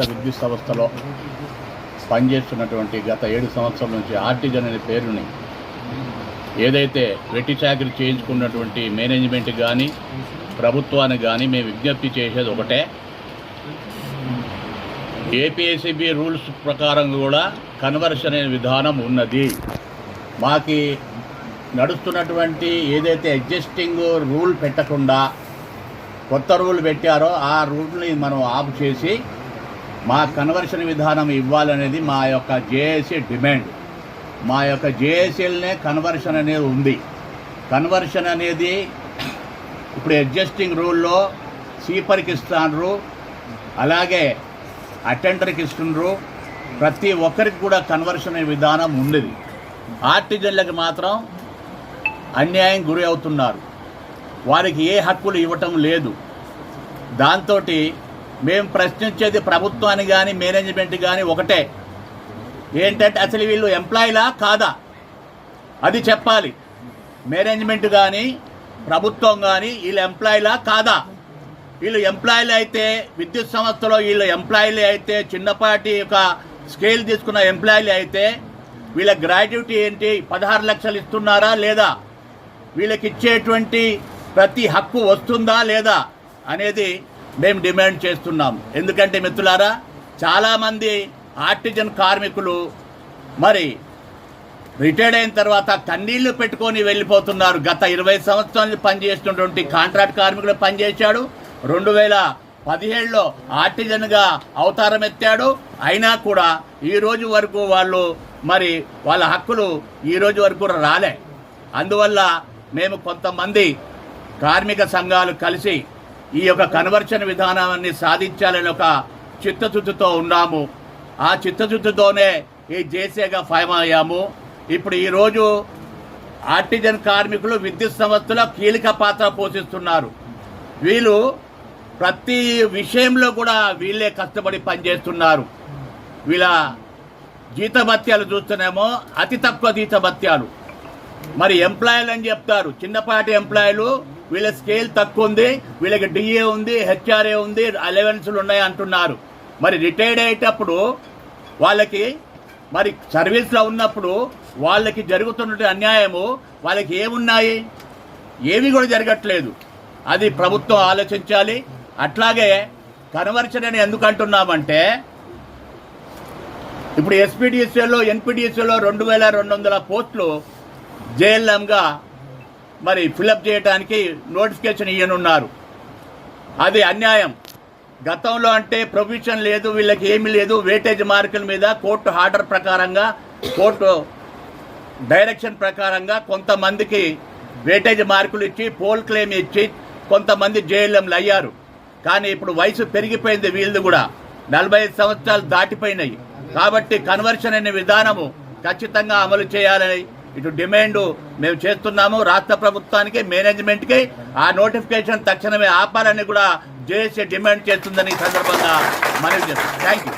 విద్యుత్ సంస్థలో పనిచేస్తున్నటువంటి గత ఏడు సంవత్సరాల నుంచి ఆర్టిజన్ అనే పేరుని ఏదైతే వెట్టి చాకరీ చేయించుకున్నటువంటి మేనేజ్మెంట్ కానీ ప్రభుత్వానికి కానీ మేము విజ్ఞప్తి చేసేది ఒకటే. ఏపీఎస్సిబి రూల్స్ ప్రకారం కూడా కన్వర్షన్ అనే విధానం ఉన్నది. మాకి నడుస్తున్నటువంటి ఏదైతే అడ్జస్టింగ్ రూల్ పెట్టకుండా కొత్త రూల్ పెట్టారో ఆ రూల్ని మనం ఆఫ్ చేసి మా కన్వర్షన్ విధానం ఇవ్వాలనేది మా యొక్క జేఏసీ డిమాండ్ మా యొక్క జేఏసీలనే కన్వర్షన్ అనేది ఉంది. కన్వర్షన్ అనేది ఇప్పుడు అడ్జస్టింగ్ రూల్లో సీపర్కి ఇస్తున్నారు అలాగే అటెండర్కి ఇస్తున్నారు ప్రతి ఒక్కరికి కూడా కన్వర్షన్ విధానం ఉండేది. ఆర్టిజన్లకు మాత్రం అన్యాయం గురి అవుతున్నారు. వారికి ఏ హక్కులు ఇవ్వటం లేదు. దాంతో మేము ప్రశ్నించేది ప్రభుత్వాన్ని కానీ మేనేజ్మెంట్ కానీ ఒకటే. ఏంటంటే అసలు వీళ్ళు ఎంప్లాయీలా కాదా? అది చెప్పాలి. మేనేజ్మెంట్ కానీ ప్రభుత్వం కానీ వీళ్ళు ఎంప్లాయీలా కాదా? వీళ్ళు ఎంప్లాయీలు అయితే విద్యుత్ సంస్థలో వీళ్ళు ఎంప్లాయీలు అయితే చిన్నపాటి ఒక స్కేల్ తీసుకున్న ఎంప్లాయీలు అయితే వీళ్ళ గ్రాడ్యుటీ ఏంటి? పదహారు లక్షలు ఇస్తున్నారా లేదా? వీళ్ళకి ఇచ్చేటువంటి ప్రతి హక్కు వస్తుందా లేదా? అనేది మేము డిమాండ్ చేస్తున్నాం. ఎందుకంటే మిత్రులారా చాలామంది ఆర్టిజన్ కార్మికులు మరి రిటైర్డ్ అయిన తర్వాత కన్నీళ్ళు పెట్టుకొని వెళ్ళిపోతున్నారు. గత ఇరవై సంవత్సరాలు పనిచేస్తున్నటువంటి కాంట్రాక్ట్ కార్మికులు పనిచేశాడు. రెండు వేల పదిహేడులో ఆర్టిజన్గా అవతారం ఎత్తాడు. అయినా కూడా ఈ రోజు వరకు వాళ్ళు మరి వాళ్ళ హక్కులు ఈ రోజు వరకు రాలే. అందువల్ల మేము కొంతమంది కార్మిక సంఘాలు కలిసి ఈ యొక్క కన్వర్షన్ విధానాన్ని సాధించాలని ఒక చిత్తశుద్ధితో ఉన్నాము. ఆ చిత్తశుద్ధితోనే ఈ జేసీగా ఫైమ్ అయ్యాము. ఇప్పుడు ఈరోజు ఆర్టిజన్ కార్మికులు విద్యుత్ సంస్థలో కీలక పాత్ర పోషిస్తున్నారు. వీళ్ళు ప్రతి విషయంలో కూడా వీళ్ళే కష్టపడి పనిచేస్తున్నారు. వీళ్ళ జీతభత్యాలు చూస్తున్నామో అతి తక్కువ జీతభత్యాలు. మరి ఎంప్లాయీలు అని చెప్తారు. చిన్నపాటి ఎంప్లాయీలు వీళ్ళ స్కేల్ తక్కువ ఉంది వీళ్ళకి డిఏ ఉంది హెచ్ఆర్ఏ ఉంది అలవెన్స్లు ఉన్నాయి అంటున్నారు. మరి రిటైర్డ్ అయ్యేటప్పుడు వాళ్ళకి మరి సర్వీస్లో ఉన్నప్పుడు వాళ్ళకి జరుగుతున్న అన్యాయము వాళ్ళకి ఏమున్నాయి? ఏవి కూడా జరగట్లేదు. అది ప్రభుత్వం ఆలోచించాలి. అట్లాగే కన్వర్షన్ అని ఎందుకు అంటున్నామంటే ఇప్పుడు ఎస్పీడిఎస్ఏలో ఎన్పిడిఎస్ఏలో రెండు వేల రెండు వందల పోస్టులు జేఎల్ఎంగా మరి ఫిలప్ చేయడానికి నోటిఫికేషన్ ఇయ్యనున్నారు. అది అన్యాయం. గతంలో అంటే ప్రొవిజన్ లేదు వీళ్ళకి ఏమీ లేదు. వేటేజ్ మార్కుల మీద కోర్టు ఆర్డర్ ప్రకారంగా కోర్టు డైరెక్షన్ ప్రకారంగా కొంతమందికి వేటేజ్ మార్కులు ఇచ్చి పోల్ క్లెయిమ్ ఇచ్చి కొంతమంది జేఎల్ఎంలు అయ్యారు. కానీ ఇప్పుడు వయసు పెరిగిపోయింది వీళ్ళది కూడా. నలభై ఐదు సంవత్సరాలు దాటిపోయినాయి. కాబట్టి కన్వర్షన్ అనే విధానము ఖచ్చితంగా అమలు చేయాలని ఇటు డిమాండ్ మేము చేస్తున్నాము రాష్ట్ర ప్రభుత్వానికి మేనేజ్మెంట్కి. ఆ నోటిఫికేషన్ తక్షణమే ఆపాలని కూడా జేఏసీ డిమాండ్ చేస్తుందని సందర్భంగా మనవి చేస్తాం థ్యాంక్ యూ